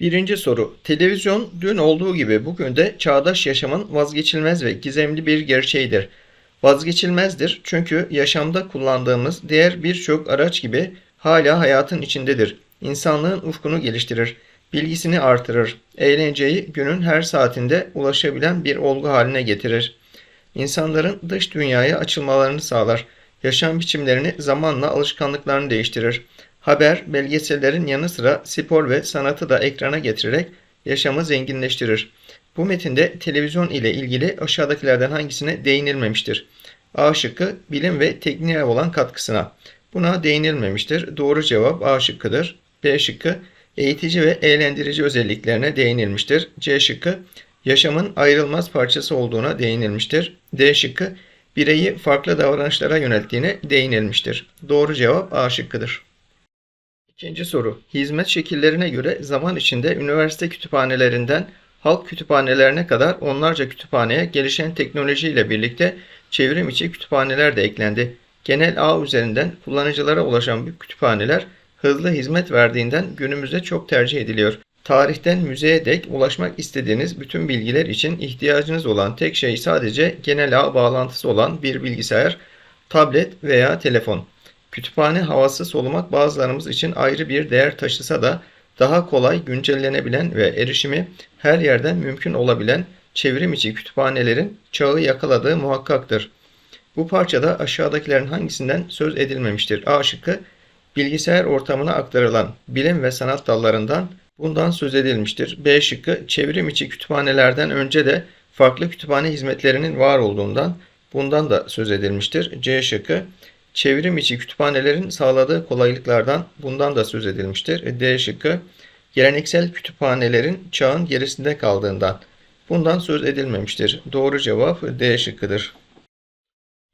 Birinci soru. Televizyon dün olduğu gibi bugün de çağdaş yaşamın vazgeçilmez ve gizemli bir gerçeğidir. Vazgeçilmezdir çünkü yaşamda kullandığımız diğer birçok araç gibi hala hayatın içindedir. İnsanlığın ufkunu geliştirir, bilgisini artırır, eğlenceyi günün her saatinde ulaşabilen bir olgu haline getirir. İnsanların dış dünyaya açılmalarını sağlar. Yaşam biçimlerini zamanla alışkanlıklarını değiştirir. Haber, belgesellerin yanı sıra spor ve sanatı da ekrana getirerek yaşamı zenginleştirir. Bu metinde televizyon ile ilgili aşağıdakilerden hangisine değinilmemiştir? A şıkkı bilim ve tekniğe olan katkısına. Buna değinilmemiştir. Doğru cevap A şıkkıdır. B şıkkı eğitici ve eğlendirici özelliklerine değinilmiştir. C şıkkı yaşamın ayrılmaz parçası olduğuna değinilmiştir. D şıkkı bireyi farklı davranışlara yönelttiğine değinilmiştir. Doğru cevap A şıkkıdır. İkinci soru. Hizmet şekillerine göre zaman içinde üniversite kütüphanelerinden halk kütüphanelerine kadar onlarca kütüphaneye gelişen teknolojiyle birlikte çevrim içi kütüphaneler de eklendi. Genel ağ üzerinden kullanıcılara ulaşan bu kütüphaneler hızlı hizmet verdiğinden günümüzde çok tercih ediliyor. Tarihten müzeye dek ulaşmak istediğiniz bütün bilgiler için ihtiyacınız olan tek şey sadece genel ağ bağlantısı olan bir bilgisayar, tablet veya telefon. Kütüphane havası solumak bazılarımız için ayrı bir değer taşısa da daha kolay güncellenebilen ve erişimi her yerden mümkün olabilen çevrim içi kütüphanelerin çağı yakaladığı muhakkaktır. Bu parçada aşağıdakilerin hangisinden söz edilmemiştir? A şıkkı bilgisayar ortamına aktarılan bilim ve sanat dallarından bundan söz edilmiştir. B şıkkı çevrim içi kütüphanelerden önce de farklı kütüphane hizmetlerinin var olduğundan bundan da söz edilmiştir. C şıkkı çevrim içi kütüphanelerin sağladığı kolaylıklardan bundan da söz edilmiştir. D şıkkı geleneksel kütüphanelerin çağın gerisinde kaldığından bundan söz edilmemiştir. Doğru cevap D şıkkıdır.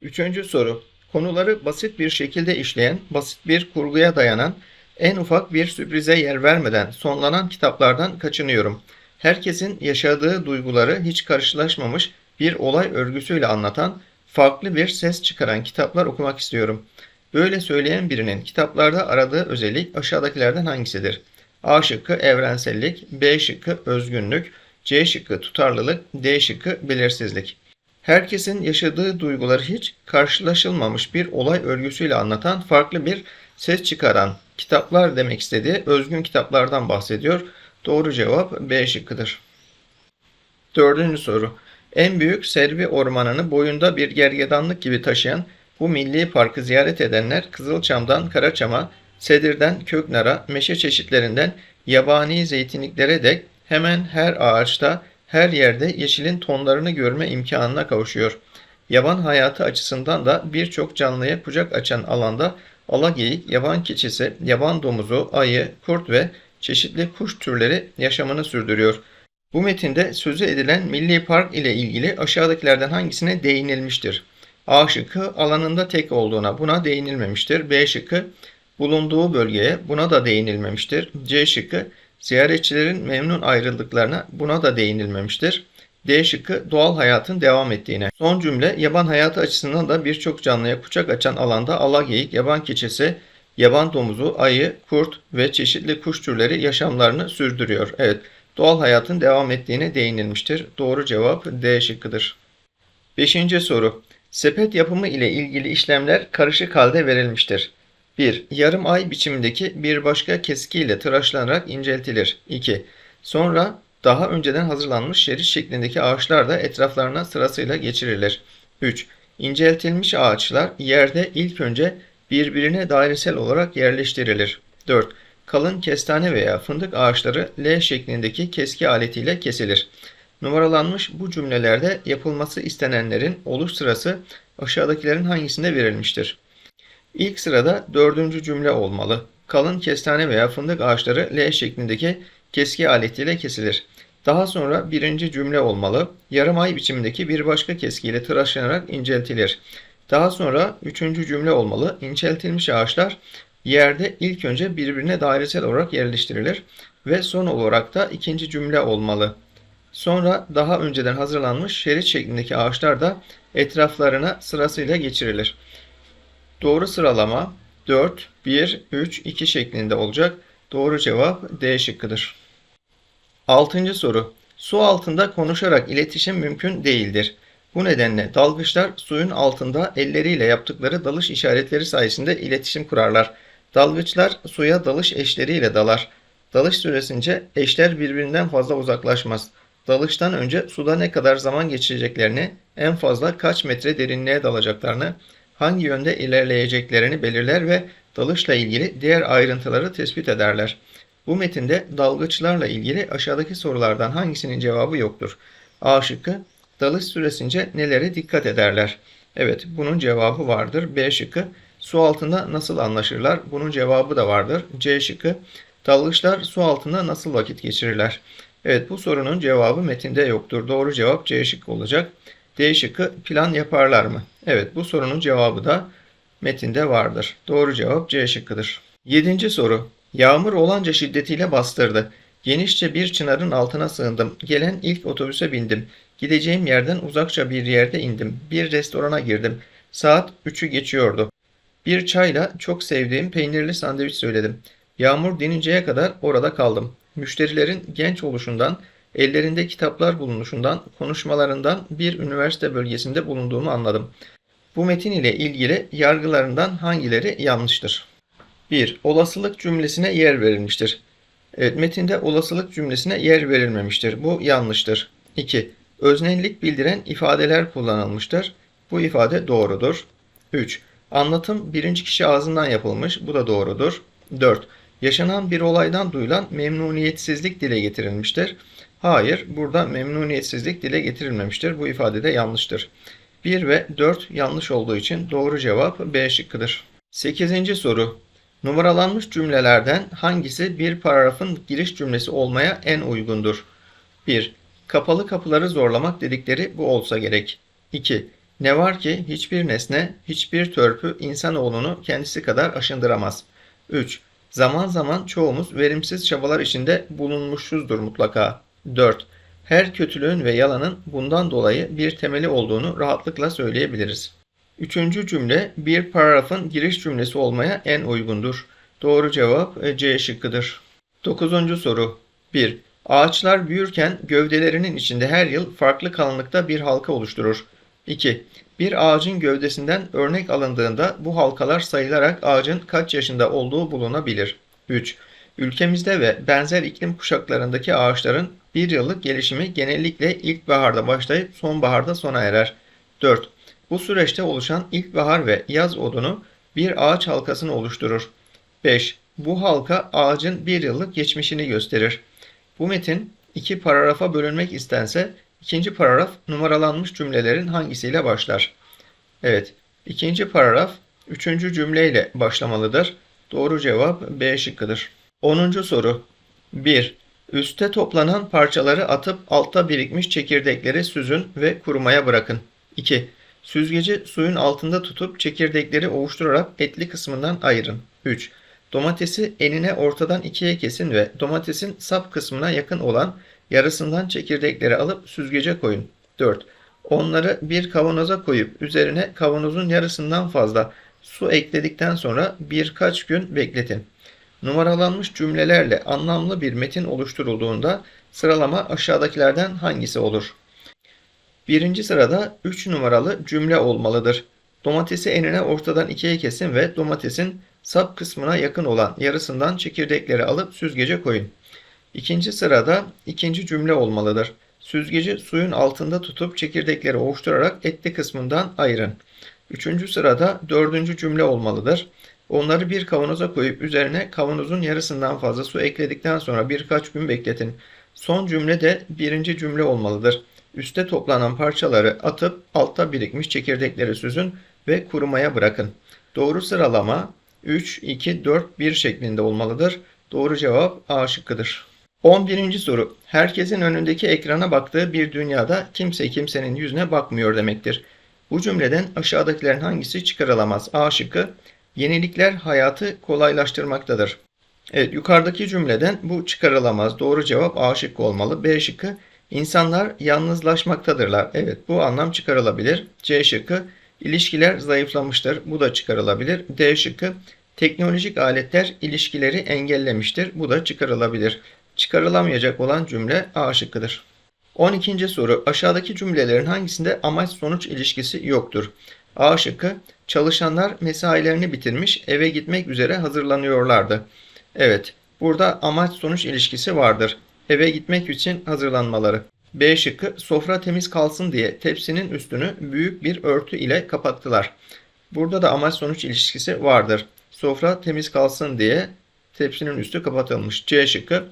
Üçüncü soru. Konuları basit bir şekilde işleyen, basit bir kurguya dayanan, en ufak bir sürprize yer vermeden sonlanan kitaplardan kaçınıyorum. Herkesin yaşadığı duyguları hiç karşılaşmamış bir olay örgüsüyle anlatan, farklı bir ses çıkaran kitaplar okumak istiyorum. Böyle söyleyen birinin kitaplarda aradığı özellik aşağıdakilerden hangisidir? A şıkkı evrensellik, B şıkkı özgünlük, C şıkkı tutarlılık, D şıkkı belirsizlik. Herkesin yaşadığı duyguları hiç karşılaşılmamış bir olay örgüsüyle anlatan farklı bir ses çıkaran kitaplar demek istediği özgün kitaplardan bahsediyor. Doğru cevap B şıkkıdır. Dördüncü soru. En büyük Servi Ormanı'nı boyunda bir gergedanlık gibi taşıyan bu milli parkı ziyaret edenler Kızılçam'dan Karaçam'a, Sedir'den Köknar'a, meşe çeşitlerinden yabani zeytinliklere dek hemen her ağaçta, her yerde yeşilin tonlarını görme imkanına kavuşuyor. Yaban hayatı açısından da birçok canlıya kucak açan alanda alageyik, yaban keçisi, yaban domuzu, ayı, kurt ve çeşitli kuş türleri yaşamını sürdürüyor. Bu metinde sözü edilen milli park ile ilgili aşağıdakilerden hangisine değinilmiştir? A şıkkı alanında tek olduğuna buna değinilmemiştir. B şıkkı bulunduğu bölgeye buna da değinilmemiştir. C şıkkı ziyaretçilerin memnun ayrıldıklarına buna da değinilmemiştir. D şıkkı doğal hayatın devam ettiğine. Son cümle yaban hayatı açısından da birçok canlıya kucak açan alanda alageyik, yaban keçisi, yaban domuzu, ayı, kurt ve çeşitli kuş türleri yaşamlarını sürdürüyor. Evet, doğal hayatın devam ettiğine değinilmiştir. Doğru cevap D şıkkıdır. Beşinci soru. Sepet yapımı ile ilgili işlemler karışık halde verilmiştir. 1. Yarım ay biçimindeki bir başka keskiyle tıraşlanarak inceltilir. 2. Sonra daha önceden hazırlanmış şerit şeklindeki ağaçlar da etraflarına sırasıyla geçirilir. 3. İnceltilmiş ağaçlar yerde ilk önce birbirine dairesel olarak yerleştirilir. 4. Kalın kestane veya fındık ağaçları L şeklindeki keski aletiyle kesilir. Numaralanmış bu cümlelerde yapılması istenenlerin oluş sırası aşağıdakilerin hangisinde verilmiştir? İlk sırada dördüncü cümle olmalı. Kalın kestane veya fındık ağaçları L şeklindeki keski aletiyle kesilir. Daha sonra birinci cümle olmalı. Yarım ay biçimindeki bir başka keskiyle tıraşlanarak inceltilir. Daha sonra üçüncü cümle olmalı. İnceltilmiş ağaçlar yerde ilk önce birbirine dairesel olarak yerleştirilir. Ve son olarak da ikinci cümle olmalı. Sonra daha önceden hazırlanmış şerit şeklindeki ağaçlar da etraflarına sırasıyla geçirilir. Doğru sıralama 4, 1, 3, 2 şeklinde olacak. Doğru cevap D şıkkıdır. Altıncı soru. Su altında konuşarak iletişim mümkün değildir. Bu nedenle dalgıçlar suyun altında elleriyle yaptıkları dalış işaretleri sayesinde iletişim kurarlar. Dalgıçlar suya dalış eşleriyle dalar. Dalış süresince eşler birbirinden fazla uzaklaşmaz. Dalıştan önce suda ne kadar zaman geçireceklerini, en fazla kaç metre derinliğe dalacaklarını, hangi yönde ilerleyeceklerini belirler ve dalışla ilgili diğer ayrıntıları tespit ederler. Bu metinde dalgıçlarla ilgili aşağıdaki sorulardan hangisinin cevabı yoktur? A şıkkı dalış süresince nelere dikkat ederler? Evet bunun cevabı vardır. B şıkkı su altında nasıl anlaşırlar? Bunun cevabı da vardır. C şıkkı dalgıçlar su altında nasıl vakit geçirirler? Evet bu sorunun cevabı metinde yoktur. Doğru cevap C şıkkı olacak. D şıkkı plan yaparlar mı? Evet bu sorunun cevabı da metinde vardır. Doğru cevap C şıkkıdır. Yedinci soru. Yağmur olanca şiddetiyle bastırdı. Genişçe bir çınarın altına sığındım. Gelen ilk otobüse bindim. Gideceğim yerden uzakça bir yerde indim. Bir restorana girdim. Saat 3'ü geçiyordu. Bir çayla çok sevdiğim peynirli sandviç söyledim. Yağmur dininceye kadar orada kaldım. Müşterilerin genç oluşundan, ellerinde kitaplar bulunuşundan, konuşmalarından bir üniversite bölgesinde bulunduğumu anladım. Bu metin ile ilgili yargılarından hangileri yanlıştır? 1. Olasılık cümlesine yer verilmiştir. Evet, metinde olasılık cümlesine yer verilmemiştir. Bu yanlıştır. 2. Öznellik bildiren ifadeler kullanılmıştır. Bu ifade doğrudur. 3. Anlatım birinci kişi ağzından yapılmış. Bu da doğrudur. 4. Yaşanan bir olaydan duyulan memnuniyetsizlik dile getirilmiştir. Hayır, burada memnuniyetsizlik dile getirilmemiştir. Bu ifade de yanlıştır. 1 ve 4 yanlış olduğu için doğru cevap B şıkkıdır. 8. soru. Numaralanmış cümlelerden hangisi bir paragrafın giriş cümlesi olmaya en uygundur? 1. Kapalı kapıları zorlamak dedikleri bu olsa gerek. 2. Ne var ki hiçbir nesne, hiçbir törpü insanoğlunu kendisi kadar aşındıramaz. 3. Zaman zaman çoğumuz verimsiz çabalar içinde bulunmuşuzdur mutlaka. 4. Her kötülüğün ve yalanın bundan dolayı bir temeli olduğunu rahatlıkla söyleyebiliriz. Üçüncü cümle bir paragrafın giriş cümlesi olmaya en uygundur. Doğru cevap e, C şıkkıdır. Dokuzuncu soru 1. Ağaçlar büyürken gövdelerinin içinde her yıl farklı kalınlıkta bir halka oluşturur. 2. Bir ağacın gövdesinden örnek alındığında bu halkalar sayılarak ağacın kaç yaşında olduğu bulunabilir. 3. Ülkemizde ve benzer iklim kuşaklarındaki ağaçların bir yıllık gelişimi genellikle ilkbaharda başlayıp sonbaharda sona erer. 4. Bu süreçte oluşan ilkbahar ve yaz odunu bir ağaç halkasını oluşturur. 5. Bu halka ağacın bir yıllık geçmişini gösterir. Bu metin iki paragrafa bölünmek istense ikinci paragraf numaralanmış cümlelerin hangisiyle başlar? Evet, ikinci paragraf üçüncü cümleyle başlamalıdır. Doğru cevap B şıkkıdır. 10. soru 1. Üste toplanan parçaları atıp altta birikmiş çekirdekleri süzün ve kurumaya bırakın. 2. Süzgeci suyun altında tutup çekirdekleri ovuşturarak etli kısmından ayırın. 3. Domatesi enine ortadan ikiye kesin ve domatesin sap kısmına yakın olan yarısından çekirdekleri alıp süzgece koyun. 4. Onları bir kavanoza koyup üzerine kavanozun yarısından fazla su ekledikten sonra birkaç gün bekletin. Numaralanmış cümlelerle anlamlı bir metin oluşturulduğunda sıralama aşağıdakilerden hangisi olur? Birinci sırada 3 numaralı cümle olmalıdır. Domatesi enine ortadan ikiye kesin ve domatesin sap kısmına yakın olan yarısından çekirdekleri alıp süzgece koyun. İkinci sırada ikinci cümle olmalıdır. Süzgeci suyun altında tutup çekirdekleri ovuşturarak etli kısmından ayırın. Üçüncü sırada dördüncü cümle olmalıdır. Onları bir kavanoza koyup üzerine kavanozun yarısından fazla su ekledikten sonra birkaç gün bekletin. Son cümle de birinci cümle olmalıdır. Üste toplanan parçaları atıp altta birikmiş çekirdekleri süzün ve kurumaya bırakın. Doğru sıralama 3, 2, 4, 1 şeklinde olmalıdır. Doğru cevap A şıkkıdır. 11. soru. Herkesin önündeki ekrana baktığı bir dünyada kimse kimsenin yüzüne bakmıyor demektir. Bu cümleden aşağıdakilerin hangisi çıkarılamaz? A şıkkı. Yenilikler hayatı kolaylaştırmaktadır. Evet yukarıdaki cümleden bu çıkarılamaz. Doğru cevap A şıkkı olmalı. B şıkkı. İnsanlar yalnızlaşmaktadırlar. Evet bu anlam çıkarılabilir. C şıkkı. İlişkiler zayıflamıştır. Bu da çıkarılabilir. D şıkkı. Teknolojik aletler ilişkileri engellemiştir. Bu da çıkarılabilir. Çıkarılamayacak olan cümle A şıkkıdır. 12. soru. Aşağıdaki cümlelerin hangisinde amaç sonuç ilişkisi yoktur? A şıkkı. Çalışanlar mesailerini bitirmiş, eve gitmek üzere hazırlanıyorlardı. Evet, burada amaç sonuç ilişkisi vardır. Eve gitmek için hazırlanmaları. B şıkkı. Sofra temiz kalsın diye tepsinin üstünü büyük bir örtü ile kapattılar. Burada da amaç sonuç ilişkisi vardır. Sofra temiz kalsın diye tepsinin üstü kapatılmış. C şıkkı.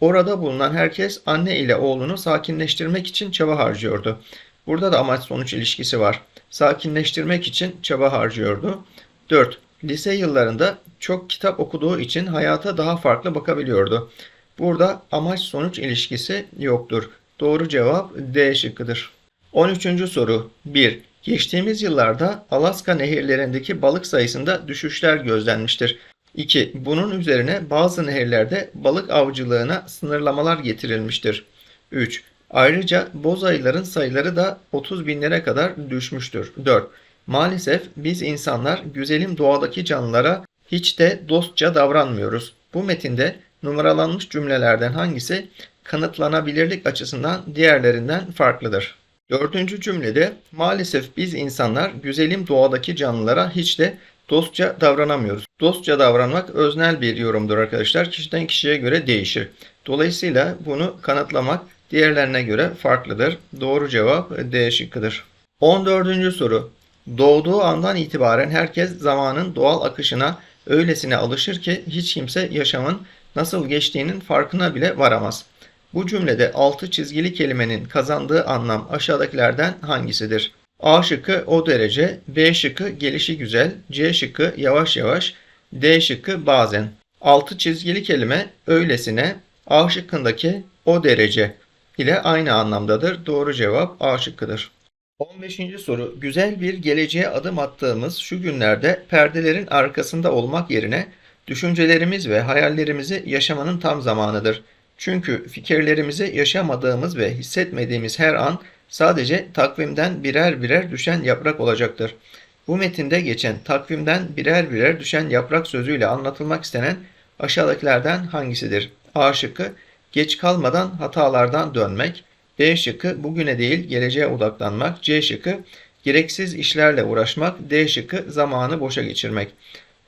Orada bulunan herkes anne ile oğlunu sakinleştirmek için çaba harcıyordu. Burada da amaç sonuç ilişkisi var. Sakinleştirmek için çaba harcıyordu. 4. Lise yıllarında çok kitap okuduğu için hayata daha farklı bakabiliyordu. Burada amaç sonuç ilişkisi yoktur. Doğru cevap D şıkkıdır. 13. soru 1. Geçtiğimiz yıllarda Alaska nehirlerindeki balık sayısında düşüşler gözlenmiştir. 2. Bunun üzerine bazı nehirlerde balık avcılığına sınırlamalar getirilmiştir. 3. Ayrıca boz ayıların sayıları da 30 binlere kadar düşmüştür. 4. Maalesef biz insanlar güzelim doğadaki canlılara hiç de dostça davranmıyoruz. Bu metinde numaralanmış cümlelerden hangisi kanıtlanabilirlik açısından diğerlerinden farklıdır? Dördüncü cümlede maalesef biz insanlar güzelim doğadaki canlılara hiç de dostça davranamıyoruz. Dostça davranmak öznel bir yorumdur arkadaşlar. Kişiden kişiye göre değişir. Dolayısıyla bunu kanıtlamak diğerlerine göre farklıdır. Doğru cevap D şıkkıdır. 14. soru. Doğduğu andan itibaren herkes zamanın doğal akışına öylesine alışır ki hiç kimse yaşamın nasıl geçtiğinin farkına bile varamaz. Bu cümlede altı çizgili kelimenin kazandığı anlam aşağıdakilerden hangisidir? A şıkkı o derece, B şıkkı gelişi güzel, C şıkkı yavaş yavaş, D şıkkı bazen. Altı çizgili kelime öylesine, A şıkkındaki o derece ile aynı anlamdadır. Doğru cevap A şıkkıdır. 15. soru. Güzel bir geleceğe adım attığımız şu günlerde perdelerin arkasında olmak yerine düşüncelerimiz ve hayallerimizi yaşamanın tam zamanıdır. Çünkü fikirlerimizi yaşamadığımız ve hissetmediğimiz her an sadece takvimden birer birer düşen yaprak olacaktır. Bu metinde geçen takvimden birer birer düşen yaprak sözüyle anlatılmak istenen aşağıdakilerden hangisidir? A şıkkı geç kalmadan hatalardan dönmek, B şıkkı bugüne değil geleceğe odaklanmak, C şıkkı gereksiz işlerle uğraşmak, D şıkkı zamanı boşa geçirmek.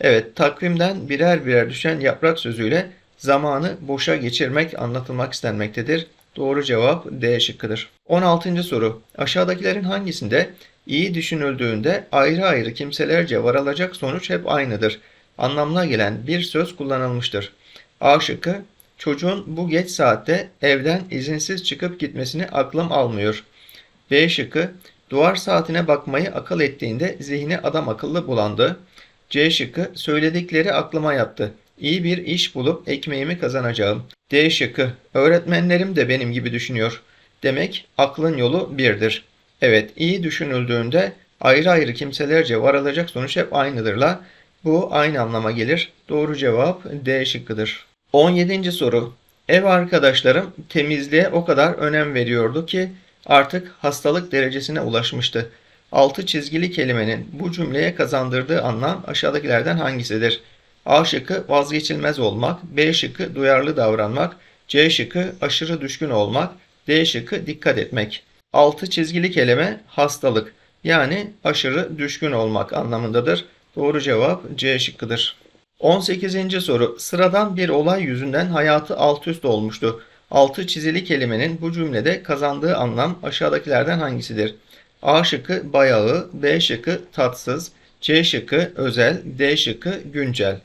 Evet, takvimden birer birer düşen yaprak sözüyle zamanı boşa geçirmek anlatılmak istenmektedir. Doğru cevap D şıkkıdır. 16. soru. Aşağıdakilerin hangisinde iyi düşünüldüğünde ayrı ayrı kimselerce varılacak sonuç hep aynıdır? Anlamına gelen bir söz kullanılmıştır. A şıkkı Çocuğun bu geç saatte evden izinsiz çıkıp gitmesini aklım almıyor. B şıkkı duvar saatine bakmayı akıl ettiğinde zihni adam akıllı bulandı. C şıkkı söyledikleri aklıma yattı. İyi bir iş bulup ekmeğimi kazanacağım. D şıkkı öğretmenlerim de benim gibi düşünüyor. Demek aklın yolu birdir. Evet iyi düşünüldüğünde ayrı ayrı kimselerce varılacak sonuç hep aynıdırla. Bu aynı anlama gelir. Doğru cevap D şıkkıdır. 17. soru. Ev arkadaşlarım temizliğe o kadar önem veriyordu ki artık hastalık derecesine ulaşmıştı. Altı çizgili kelimenin bu cümleye kazandırdığı anlam aşağıdakilerden hangisidir? A şıkkı vazgeçilmez olmak, B şıkkı duyarlı davranmak, C şıkkı aşırı düşkün olmak, D şıkkı dikkat etmek. Altı çizgili kelime hastalık yani aşırı düşkün olmak anlamındadır. Doğru cevap C şıkkıdır. 18. soru. Sıradan bir olay yüzünden hayatı alt üst olmuştu. Altı çizili kelimenin bu cümlede kazandığı anlam aşağıdakilerden hangisidir? A şıkkı bayağı, B şıkkı tatsız, C şıkkı özel, D şıkkı güncel.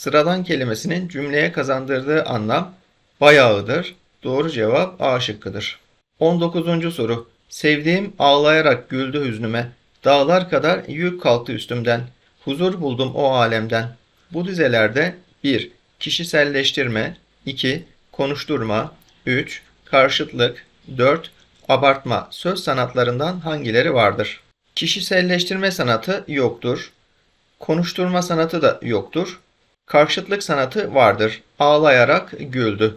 Sıradan kelimesinin cümleye kazandırdığı anlam bayağıdır. Doğru cevap A şıkkıdır. 19. soru. Sevdiğim ağlayarak güldü hüznüme. Dağlar kadar yük kalktı üstümden. Huzur buldum o alemden. Bu dizelerde 1. Kişiselleştirme 2. Konuşturma 3. Karşıtlık 4. Abartma söz sanatlarından hangileri vardır? Kişiselleştirme sanatı yoktur. Konuşturma sanatı da yoktur. Karşıtlık sanatı vardır. Ağlayarak güldü.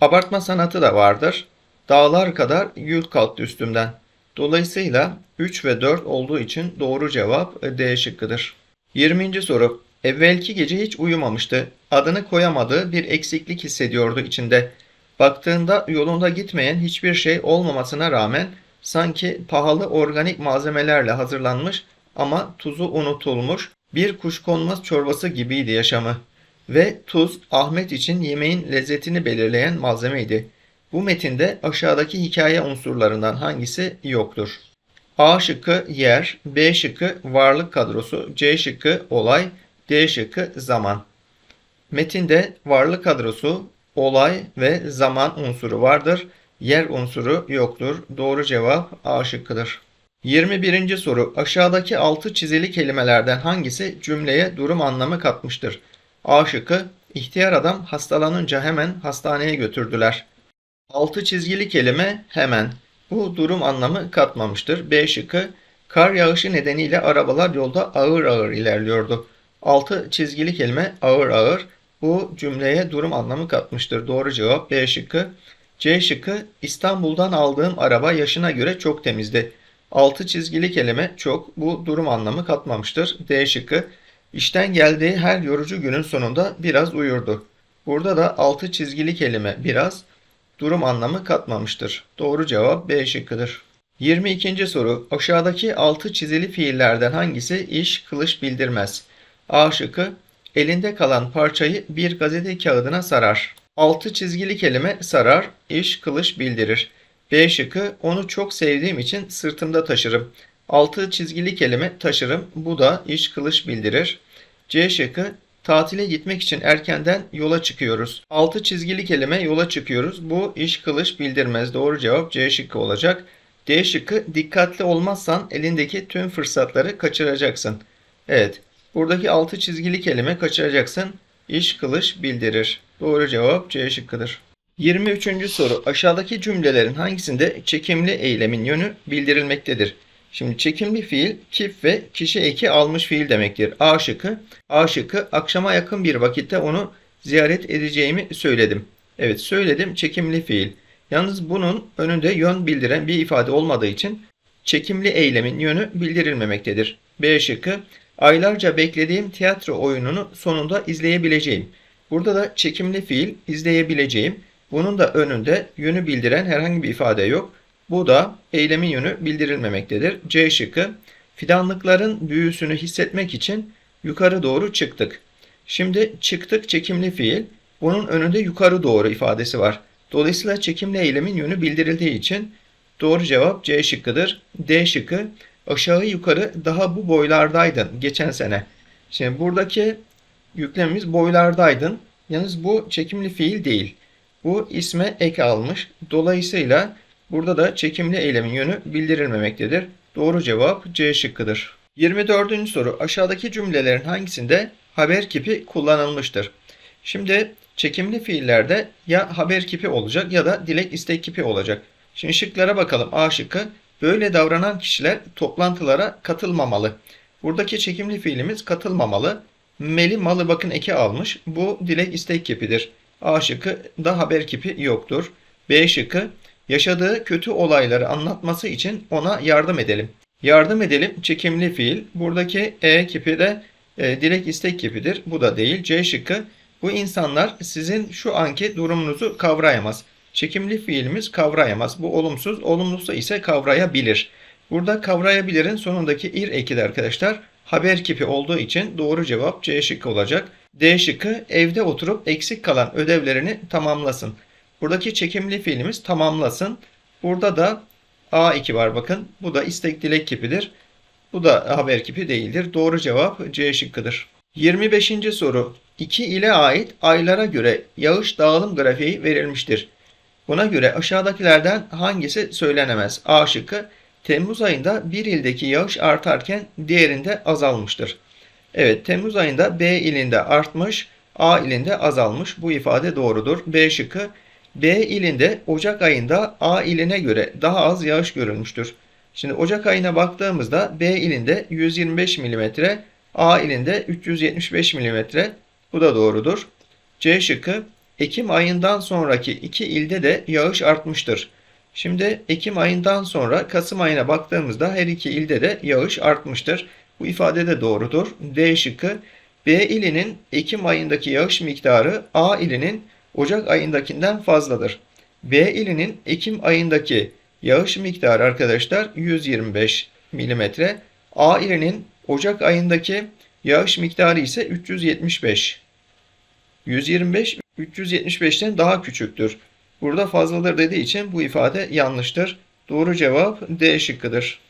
Abartma sanatı da vardır. Dağlar kadar yül kalktı üstümden. Dolayısıyla 3 ve 4 olduğu için doğru cevap D şıkkıdır. 20. soru. Evvelki gece hiç uyumamıştı. adını koyamadığı bir eksiklik hissediyordu içinde. Baktığında yolunda gitmeyen hiçbir şey olmamasına rağmen sanki pahalı organik malzemelerle hazırlanmış ama tuzu unutulmuş bir kuşkonmaz çorbası gibiydi yaşamı. Ve tuz Ahmet için yemeğin lezzetini belirleyen malzemeydi. Bu metinde aşağıdaki hikaye unsurlarından hangisi yoktur? A şıkkı yer, B şıkkı varlık kadrosu, C şıkkı olay, D şıkkı zaman. Metinde varlık kadrosu, olay ve zaman unsuru vardır. Yer unsuru yoktur. Doğru cevap A şıkkıdır. 21. soru. Aşağıdaki altı çizili kelimelerden hangisi cümleye durum anlamı katmıştır? A şıkkı. İhtiyar adam hastalanınca hemen hastaneye götürdüler. Altı çizgili kelime hemen. Bu durum anlamı katmamıştır. B şıkkı. Kar yağışı nedeniyle arabalar yolda ağır ağır ilerliyordu. Altı çizgili kelime ağır ağır. Bu cümleye durum anlamı katmıştır. Doğru cevap B şıkkı. C şıkkı İstanbul'dan aldığım araba yaşına göre çok temizdi. Altı çizgili kelime çok bu durum anlamı katmamıştır. D şıkkı. İşten geldiği her yorucu günün sonunda biraz uyurdu. Burada da altı çizgili kelime biraz durum anlamı katmamıştır. Doğru cevap B şıkkıdır. 22. soru. Aşağıdaki altı çizili fiillerden hangisi iş kılış bildirmez? A şıkkı. Elinde kalan parçayı bir gazete kağıdına sarar. Altı çizgili kelime sarar, iş kılış bildirir. B şıkkı onu çok sevdiğim için sırtımda taşırım. Altı çizgili kelime taşırım. Bu da iş kılış bildirir. C şıkkı tatile gitmek için erkenden yola çıkıyoruz. Altı çizgili kelime yola çıkıyoruz. Bu iş kılış bildirmez. Doğru cevap C şıkkı olacak. D şıkkı dikkatli olmazsan elindeki tüm fırsatları kaçıracaksın. Evet. Buradaki altı çizgili kelime kaçıracaksın. İş kılış bildirir. Doğru cevap C şıkkıdır. 23. soru. Aşağıdaki cümlelerin hangisinde çekimli eylemin yönü bildirilmektedir? Şimdi çekimli fiil kif ve kişi eki almış fiil demektir. A şıkkı. A şıkkı akşama yakın bir vakitte onu ziyaret edeceğimi söyledim. Evet söyledim çekimli fiil. Yalnız bunun önünde yön bildiren bir ifade olmadığı için çekimli eylemin yönü bildirilmemektedir. B şıkkı. Aylarca beklediğim tiyatro oyununu sonunda izleyebileceğim. Burada da çekimli fiil izleyebileceğim. Bunun da önünde yönü bildiren herhangi bir ifade yok. Bu da eylemin yönü bildirilmemektedir. C şıkkı. Fidanlıkların büyüsünü hissetmek için yukarı doğru çıktık. Şimdi çıktık çekimli fiil. Bunun önünde yukarı doğru ifadesi var. Dolayısıyla çekimli eylemin yönü bildirildiği için doğru cevap C şıkkıdır. D şıkkı. Aşağı yukarı daha bu boylardaydın geçen sene. Şimdi buradaki yüklemimiz boylardaydın. Yalnız bu çekimli fiil değil. Bu isme ek almış. Dolayısıyla burada da çekimli eylemin yönü bildirilmemektedir. Doğru cevap C şıkkıdır. 24. soru. Aşağıdaki cümlelerin hangisinde haber kipi kullanılmıştır? Şimdi çekimli fiillerde ya haber kipi olacak ya da dilek istek kipi olacak. Şimdi şıklara bakalım. A şıkkı. Böyle davranan kişiler toplantılara katılmamalı. Buradaki çekimli fiilimiz katılmamalı. Meli malı bakın eki almış. Bu dilek istek kipidir. A şıkkı da haber kipi yoktur. B şıkkı yaşadığı kötü olayları anlatması için ona yardım edelim. Yardım edelim çekimli fiil. Buradaki E kipi de e, dilek istek kipidir. Bu da değil. C şıkkı bu insanlar sizin şu anki durumunuzu kavrayamaz. Çekimli fiilimiz kavrayamaz. Bu olumsuz. Olumlusu ise kavrayabilir. Burada kavrayabilirin sonundaki ir ekili arkadaşlar haber kipi olduğu için doğru cevap C şıkkı olacak. D şıkkı evde oturup eksik kalan ödevlerini tamamlasın. Buradaki çekimli fiilimiz tamamlasın. Burada da A2 var bakın. Bu da istek dilek kipidir. Bu da haber kipi değildir. Doğru cevap C şıkkıdır. 25. soru. 2 ile ait aylara göre yağış dağılım grafiği verilmiştir. Buna göre aşağıdakilerden hangisi söylenemez? A şıkkı Temmuz ayında bir ildeki yağış artarken diğerinde azalmıştır. Evet Temmuz ayında B ilinde artmış, A ilinde azalmış. Bu ifade doğrudur. B şıkkı B ilinde Ocak ayında A iline göre daha az yağış görülmüştür. Şimdi Ocak ayına baktığımızda B ilinde 125 mm, A ilinde 375 mm. Bu da doğrudur. C şıkkı Ekim ayından sonraki iki ilde de yağış artmıştır. Şimdi Ekim ayından sonra Kasım ayına baktığımızda her iki ilde de yağış artmıştır. Bu ifade de doğrudur. D şıkkı B ilinin Ekim ayındaki yağış miktarı A ilinin Ocak ayındakinden fazladır. B ilinin Ekim ayındaki yağış miktarı arkadaşlar 125 mm. A ilinin Ocak ayındaki yağış miktarı ise 375. 125 375'ten daha küçüktür. Burada fazladır dediği için bu ifade yanlıştır. Doğru cevap D şıkkıdır.